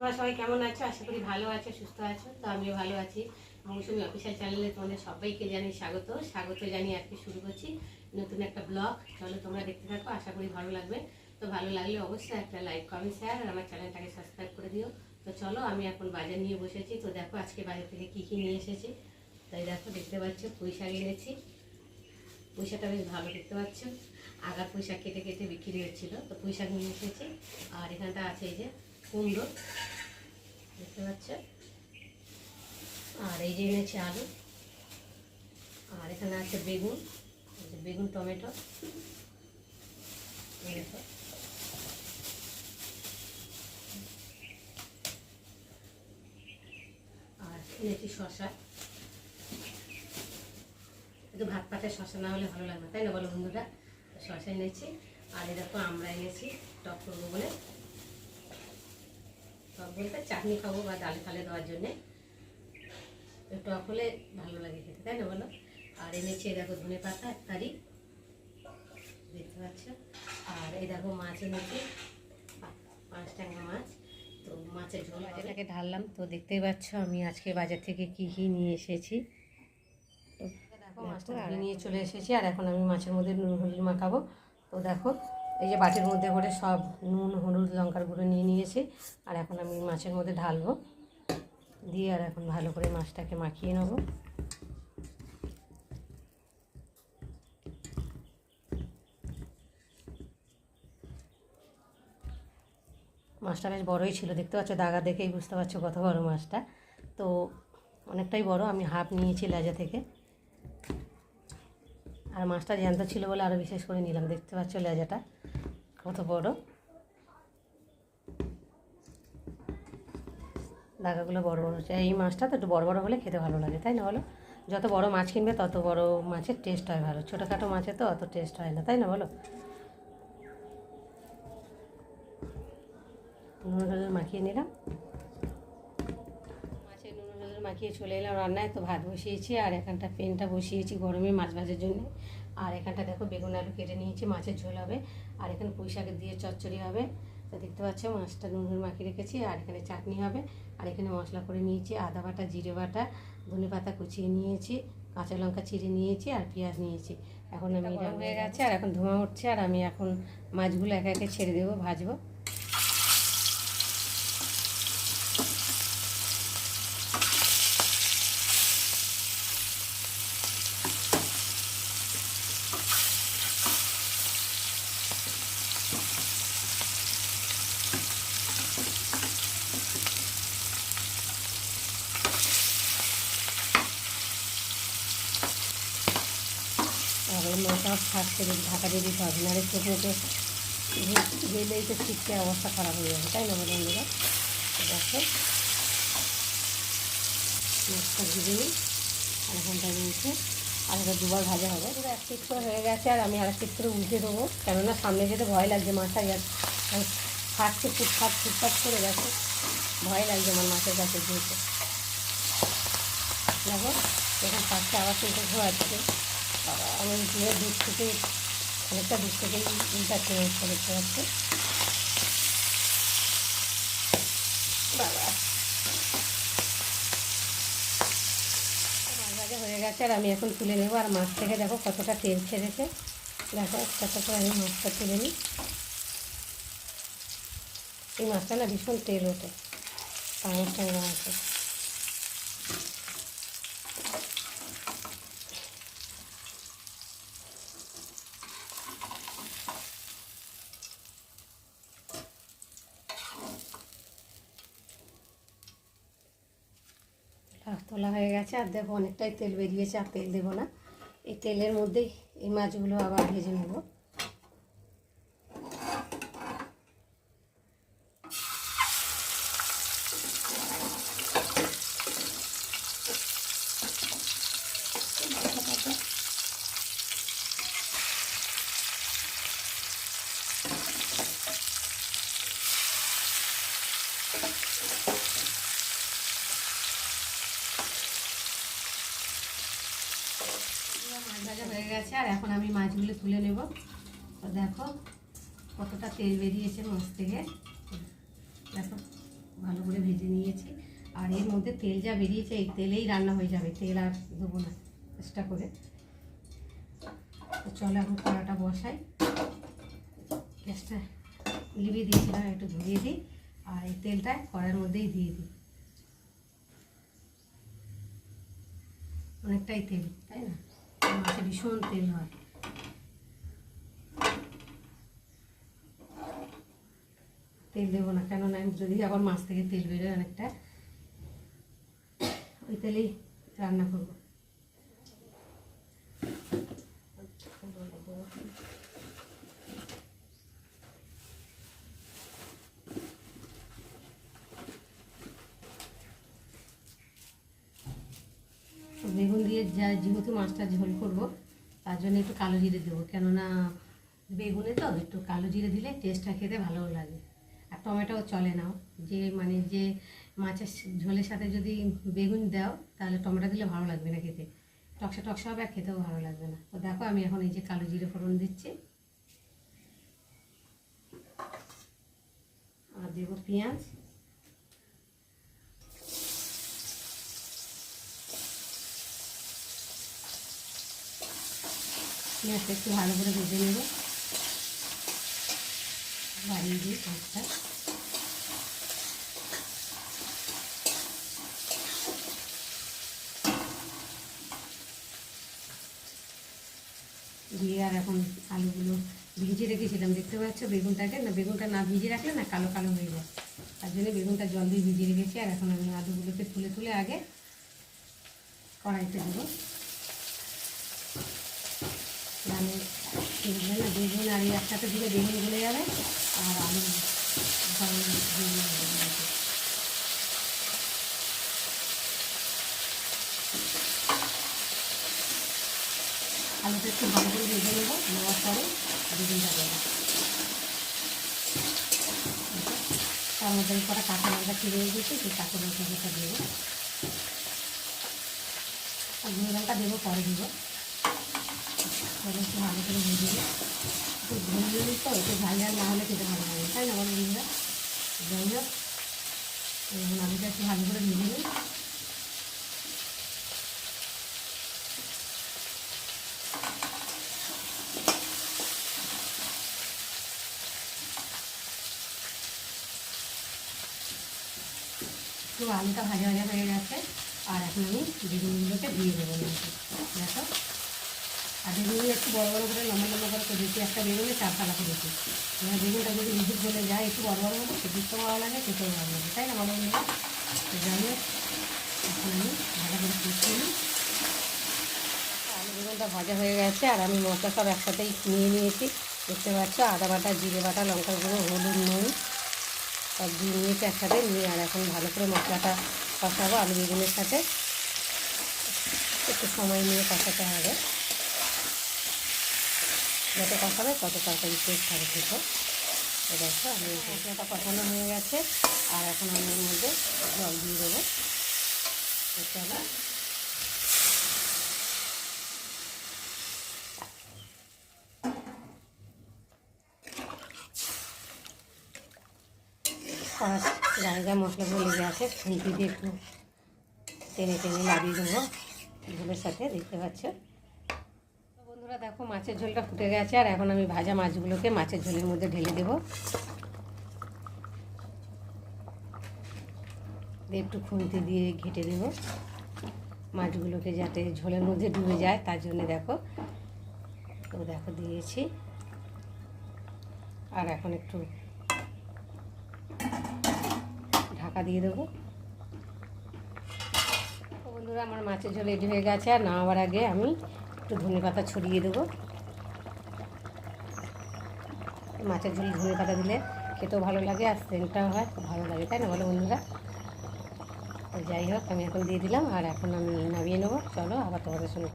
তোমরা সবাই কেমন আছো? আশা করি ভালো আছো, সুস্থ আছো। তো আমিও ভালো আছি। মৌসুমি অফিসিয়াল চ্যানেলে তোমাদের সবাইকে জানি স্বাগত। স্বাগত জানিয়ে আজকে শুরু করছি নতুন একটা ব্লগ চলো তোমরা দেখতে থাকো, আশা করি ভালো লাগবে। তো ভালো লাগলে অবশ্যই একটা লাইক কমেন্ট শেয়ার আর আমার চ্যানেলটাকে সাবস্ক্রাইব করে দিও। তো চলো আমি এখন বাজার নিয়ে বসেছি। তো দেখো আজকে বাজার থেকে কী কী নিয়ে এসেছি। তাই দেখো, দেখতে পাচ্ছ পয়সা এনেছি। শাকটা বেশ ভালো দেখতে পাচ্ছ। আগার পয়সা কেটে কেটে বিক্রি হচ্ছিল। তো পয়সা নিয়ে এসেছি। আর এখানটা আছে এই যে কুমড়ো, দেখতে পাচ্ছ আর এই যে এনেছি আলু, আর এখানে আছে বেগুন বেগুন, টমেটো। আর এনেছি শশা কিন্তু ভাত পাতে শশা না হলে ভালো লাগবে, তাই না বলো বন্ধুরা? শশা এনেছি, আর দেখো আমরা এনেছি, টক করব বলে। টক বলতে চাটনি খাব বা ডালে ফালে দেওয়ার জন্যে। টক হলে ভালো লাগে খেতে তাই না বলো? আর এনেছি দেখো ধনে পাতা এক তারি দেখতে পাচ্ছ? আর এই দেখো মাছ এনেছি পাঁচ টাকা মাছ। তো মাছের ঝোল এটাকে ঢাললাম তো দেখতেই পাচ্ছ আমি আজকে বাজার থেকে কি কি নিয়ে এসেছি। তো দেখো মাছটা নিয়ে চলে এসেছি আর এখন আমি মাছের মধ্যে নুন হলুদ মাখাবো। তো দেখো এই যে বাটির মধ্যে করে সব নুন, হলুদ, লঙ্কার গুঁড়ো নিয়ে নিয়েছি। আর এখন আমি মাছের মধ্যে ঢালবো। দিয়ে আর এখন ভালো করে মাছটাকে মাখিয়ে নেব। মাছটা বেশ বড়ই ছিল, দেখতে পাচ্ছ? দাগা দেখেই বুঝতে পারছ কত বড় মাছটা। তো অনেকটাই বড়, আমি হাফ নিয়েছি লেজা থেকে। আর মাছটা জ্যান্ত ছিল বলে আরও বিশেষ করে নিলাম, দেখতে পাচ্ছ লেজাটা? কত বড়? দাগাগুলো বড় বড় এই মাছটা তো একটু বড় বড় হলে খেতে ভালো লাগে, তাই না বলো? যত বড় মাছ কিনবে, তত বড় মাছের টেস্ট হয় ভালো। ছোটোখাটো মাছের তো অত টেস্ট হয় না, তাই না বলো? নুন মাখিয়ে নিলাম। মাছের নুন মাখিয়ে চলে এলাম রান্নায়। তো ভাত বসিয়েছি আর এখানটা পেনটা বসিয়েছি গরমে মাছ ভাজার জন্য। আর এখানটা দেখো বেগুন আলু কেটে নিয়েছি মাছের ঝোল হবে। আর এখানে পুঁই শাক দিয়ে চচ্চড়ি হবে। তো দেখতে পাচ্ছ মাছটা নুন মাখিয়ে রেখেছি আর এখানে চাটনি হবে। আর এখানে মশলা করে নিয়েছি আদা বাটা জিরে বাটা ধনে পাতা কুচিয়ে নিয়েছি কাঁচা লঙ্কা চিড়ে নিয়েছি আর পেঁয়াজ নিয়েছি। এখন আমি হয়ে গেছে আর এখন ধোঁয়া উঠছে আর আমি এখন মাছগুলো একে একে ছেড়ে দেবো ভাজবো। মাথা ফাঁকতে ঢাকা দিয়ে দিতে হবে, নাহলে চোখ মুখে গেলেই তো ছিটকে অবস্থা খারাপ হয়ে যাবে, তাই না বন্ধুরা? দেখো। মাছটা ভেজে নিই আর ঘণ্টা নিয়েছে আর এটা দুবার ভাজা হবে। পুরো এক পিট করে হয়ে গেছে আর আমি আর এক করে উল্টে দেবো, কেননা সামনে যেতে ভয় লাগছে মাছটা ইয়ার ফাটছে ফুটফাট ফুটফাট করে গেছে ভয় লাগছে আমার মাছের কাছে যেতে। দেখো এখন ফাটছে আবার কিন্তু ঘোরাচ্ছে। আমি দিয়ে দুধ থেকে অনেকটা দুধ থেকেই উল্টাচ্ছে মাছটা দেখতে পাচ্ছি। বাবা। ভাজা হয়ে গেছে, আর আমি এখন তুলে নেব। আর মাছ থেকে দেখো কতটা তেল ছেড়েছে। দেখো একটা আমি মাছটা তুলে নিই। এই মাছটা না ভীষণ তেল ওঠে। পাঙাশ টাঙা আছে তোলা হয়ে গেছে। আর দেখো, অনেকটাই তেল বেরিয়েছে, আর তেল দেবো না। এই তেলের মধ্যেই এই মাছগুলো আবার ভেজে নেব। মাছ ভাজা হয়ে গেছে, আর এখন আমি মাছগুলো তুলে নেব। তো দেখো কতটা তেল বেরিয়েছে মাছ থেকে। দেখো, ভালো করে ভেজে নিয়েছি। আর এর মধ্যে তেল যা বেরিয়েছে, এই তেলেই রান্না হয়ে যাবে, তেল আর দেবো না চেষ্টা করে। তো চলো এখন কড়াটা বসাই। গ্যাসটা লিভিয়ে দিয়েছিলাম, একটু ধরিয়ে দিই, আর এই তেলটা কড়ার মধ্যেই দিয়ে দিই। অনেকটাই তেল, তাই না? ভীষণ তেল হয়। তেল দেবো না, কেননা যদি আবার মাছ থেকে তেল বেরোয় অনেকটা, ওই তেলেই রান্না করব তো বেগুন দিয়ে যা যেহেতু মাছটা ঝোল করব, তার জন্য একটু কালো জিরে দেবো। কেননা বেগুনে তো, একটু কালো জিরে দিলে টেস্টটা খেতে ভালো লাগে। আর টমেটোও চলে নাও। যে মানে যে মাছের ঝোলের সাথে যদি বেগুন দাও, তাহলে টমেটো দিলে ভালো লাগবে না খেতে। টকসা টকসা হবে আর খেতেও ভালো লাগবে না। তো দেখো আমি এখন এই যে কালো জিরে ফোড়ন দিচ্ছি। আর দেবো পেঁয়াজ। পেঁয়াজটা একটু ভালো করে ভেজে নেব। বাড়িয়ে দিই পাঁচটা দিয়ে আর এখন আলুগুলো ভিজে রেখেছিলাম, দেখতে পাচ্ছ বেগুনটাকে? না, বেগুনটা না ভিজে রাখলে না কালো কালো হয়ে যায়। তার জন্য বেগুনটা জল দিয়ে ভিজিয়ে রেখেছি, আর এখন আমি আলুগুলোকে তুলে তুলে আগে কড়াইতে দেবো। মানে দেখবে না, বেগুন আর একসাথে দিলে বেগুন গলে যাবে, আর বেগুন যাবে। আলুটা একটু ভালো করে ভেজে নেব, নেওয়ার পরে বেগুনটা দেবো। তার মধ্যে আমি কটা কাঁচা লঙ্কা চিড়ে রেখেছি, সেই কাঁচা লঙ্কাটা দেবো। আর দেবো পরে দেবো। তাহলে একটু ভালো করে ভেজে একটু ভেজে নিই তো একটু ঝাল না হলে খেতে ভালো লাগে তাই না বলো যাই হোক আলুটা একটু ভালো করে ভেজে নিই তো আলুটা ভাজা ভাজা হয়ে গেছে, আর এখন আমি বেগুনগুলোকে দিয়ে দেবো। দেখো। আর বেগুনগুলো একটু বড় বড় করে, লম্বা লম্বা করে করেছি একটা বেগুনে চার ফালা করেছি এবার বেগুনটা যদি বিদ্যুৎ বলে যায়, একটু বড় বড় মতো খেতেও ভালো লাগে, খেতেও ভালো লাগে। তাই না, বলো বন্ধুরা? হোক, এখন আমি ভাজা করে নিই। আলু বেগুনটা ভাজা হয়ে গেছে, আর আমি মশলা সব একসাথেই নিয়ে নিয়েছি। দেখতে পাচ্ছ, আদা বাটা, জিরে বাটা লঙ্কা গুঁড়ো, হলুদ, নুন সব দিয়ে নিয়েছি একসাথে নিয়ে, আর এখন ভালো করে মশলাটা কষাবো। আলু বেগুনের সাথে একটু সময় নিয়ে কষাতে হবে। যত কষাবে তত তরকারি টেস্ট হবে খেতে দেখো, আমি মশলাটা কষানো হয়ে গেছে, আর এখন আমি এর মধ্যে জল দিয়ে দেবো। চলো কড়া জায়গা মশলাগুলো লেগে আছে, খুন্তি দিয়ে একটু টেনে টেনে লাগিয়ে দেবো। ঝোলের সাথে, দেখতে পাচ্ছ? বন্ধুরা, দেখো মাছের ঝোলটা ফুটে গেছে, আর এখন আমি ভাজা মাছগুলোকে মাছের ঝোলের মধ্যে ঢেলে দেবো। একটু খুন্তি দিয়ে ঘেটে দেবো। মাছগুলোকে যাতে ঝোলের মধ্যে ডুবে যায়, তার জন্য দেখো, তো দেখো দিয়েছি। আর এখন একটু ঢাকা দিয়ে দেবো। বন্ধুরা, আমার মাছের ঝোল রেডি হয়ে গেছে, আর নামাবার আগে আমি একটু ধনে পাতা ছড়িয়ে দেবো। মাছের ঝুলি ধনে পাতা দিলে খেতেও ভালো লাগে আর সেন্টটাও হয়, খুব ভালো লাগে, তাই না বলো বন্ধুরা? তো যাই হোক, আমি এখন দিয়ে দিলাম আর এখন আমি নামিয়ে নেব। চলো আবার তোমাদের সঙ্গে